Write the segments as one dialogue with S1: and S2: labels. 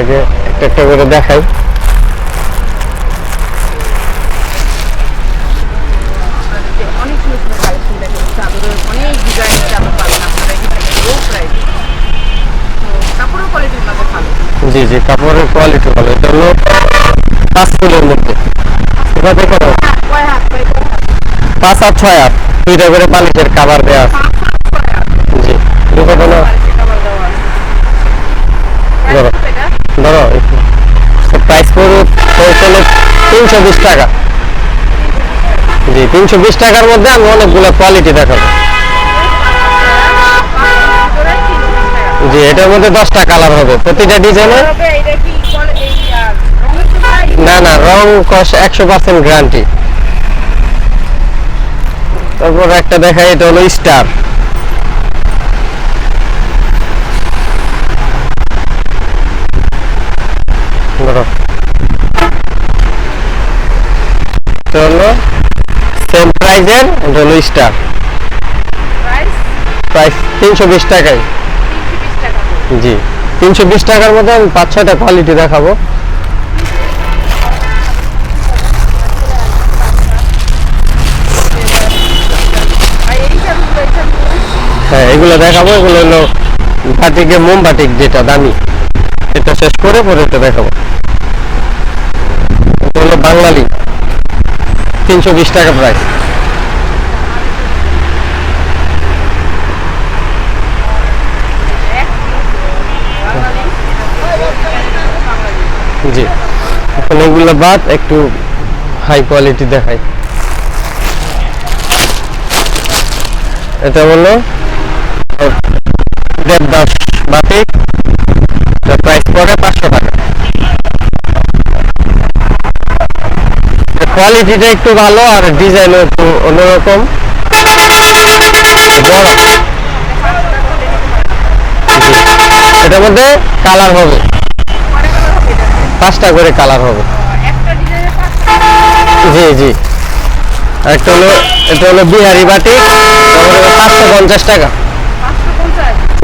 S1: আগে একটা একটা করে দেখাই। জি জি, কাপড়ের কোয়ালিটি ভালো। এটা হলো পাঁচ ফুলের মধ্যে। এবার দেখো পাঁচ আর ছয় হাত। দুইটা করে বালিশের কাবার দেওয়া আছে
S2: পাঁচ হাত কয় হাত
S1: জি দুটো হলো
S2: বাড়িতে খাবার দেওয়া আছে
S1: ধরো।
S2: Price কত এটা?
S1: ধরো প্রাইস পড়বে পড়ছিল তিনশো বিশ টাকা। জি, তিনশো বিশ টাকার মধ্যে আমি অনেকগুলো কোয়ালিটি দেখাবো।
S2: ভিতরে 320 টাকা।
S1: জি, এটার মধ্যে দশটা কালার হবে। প্রতিটা ডিজাইনে না না, রং কষ একশো পার্সেন্ট গ্যারান্টি তারপর একটা দেখাই, এটা হলো স্টার ধরো এটা হলো সেম প্রাইজের এটা হলো স্টার
S2: প্রাইস
S1: তিনশো বিশ টাকায়।
S2: 320 টাকা করে।
S1: জি। তিনশো বিশ টাকার মধ্যে আমি পাঁচ ছয়টা কোয়ালিটি দেখাবো। হ্যাঁ এগুলো দেখাবো এগুলো হলো বাটিকে মোম বাটিক যেটা দামি। এটা শেষ করে পরে এটা দেখাবো। এটা হলো বাঙালি। তিনশো বিশ টাকা প্রাইস
S2: এক বাঙালি বাঙালি
S1: জি। এখন এগুলো বাদ, একটু হাই কোয়ালিটি দেখাই। এটা হলো দেবদাস বাটিক। প্রাইস পড়ে পাঁচশো টাকা। কোয়ালিটিটা একটু ভালো আর ডিজাইনও একটু অন্যরকম। এটার মধ্যে কালার হবে
S2: কয়টা কালার হবে এটা?
S1: পাঁচটা করে কালার হবে। জি জি। একটা হলো, এটা হলো বিহারি বাটি পাঁচশো পঞ্চাশ টাকা।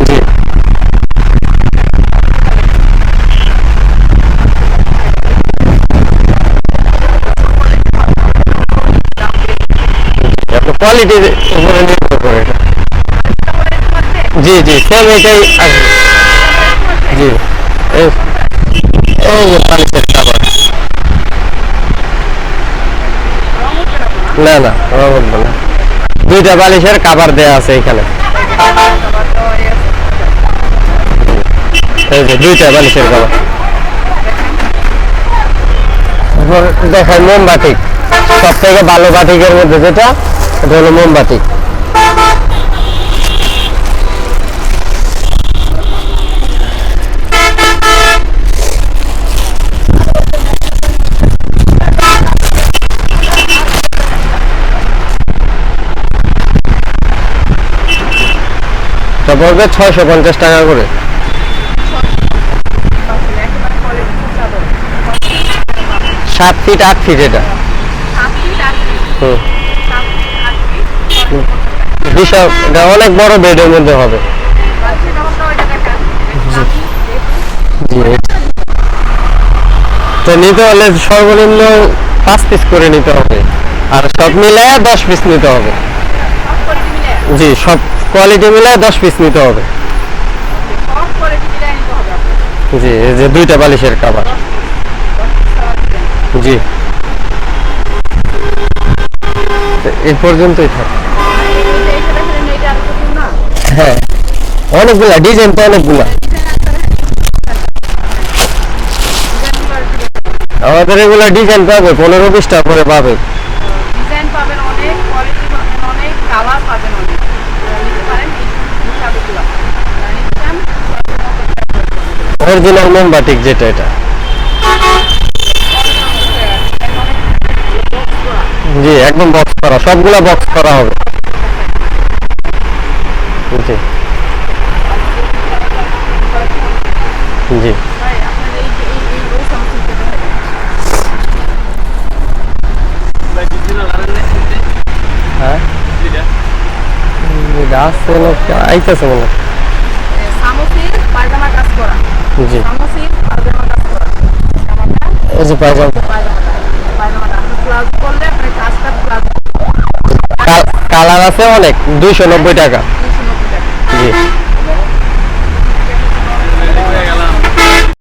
S1: জি। কোয়ালিটির উপরে নির্ভর করে জি জি সেম এটাই আসবে। জি। পালিশের খাবার না না রং উঠবে দুইটা বালিশের কাবার দেয়া আছে এখানে। দুইটা বালিশের কাবার দেখাই মোমবাটিক সব থেকে ভালো বাটিকের মধ্যে যেটা, এটা হলো মোমবাটিক এটা পড়বে ছয়শো পঞ্চাশ টাকা করে। সাত ফিট আট ফিট এটা। এটা অনেক বড় বেডের মধ্যে হবে। তো নিতে হলে সর্বনিম্ন পাঁচ পিস করে নিতে হবে। আর সব মিলায় দশ পিস নিতে হবে। জি, সব কোয়ালিটি মিলায় দশ পিস নিতে হবে। জি যে দুইটা বালিশের কাবার জি। এ পর্যন্তই থাকে। হ্যাঁ অনেকগুলা ডিজাইন তো অনেকগুলা। আমাদের এগুলা ডিজাইন পাবে, পনেরো বিশটা করে পাবে।
S2: ডিজাইন পাবেন অনেক কোয়ালিটি পাবেন অনেক কালার পাবেন অনেক।
S1: অরিজিনাল বাটিক যেটা এটা। জি একদম বক্স করা সবগুলা বক্স করা হবে। জি। জি। কালার আছে অনেক দুইশো
S2: নব্বই টাকা।
S1: জি।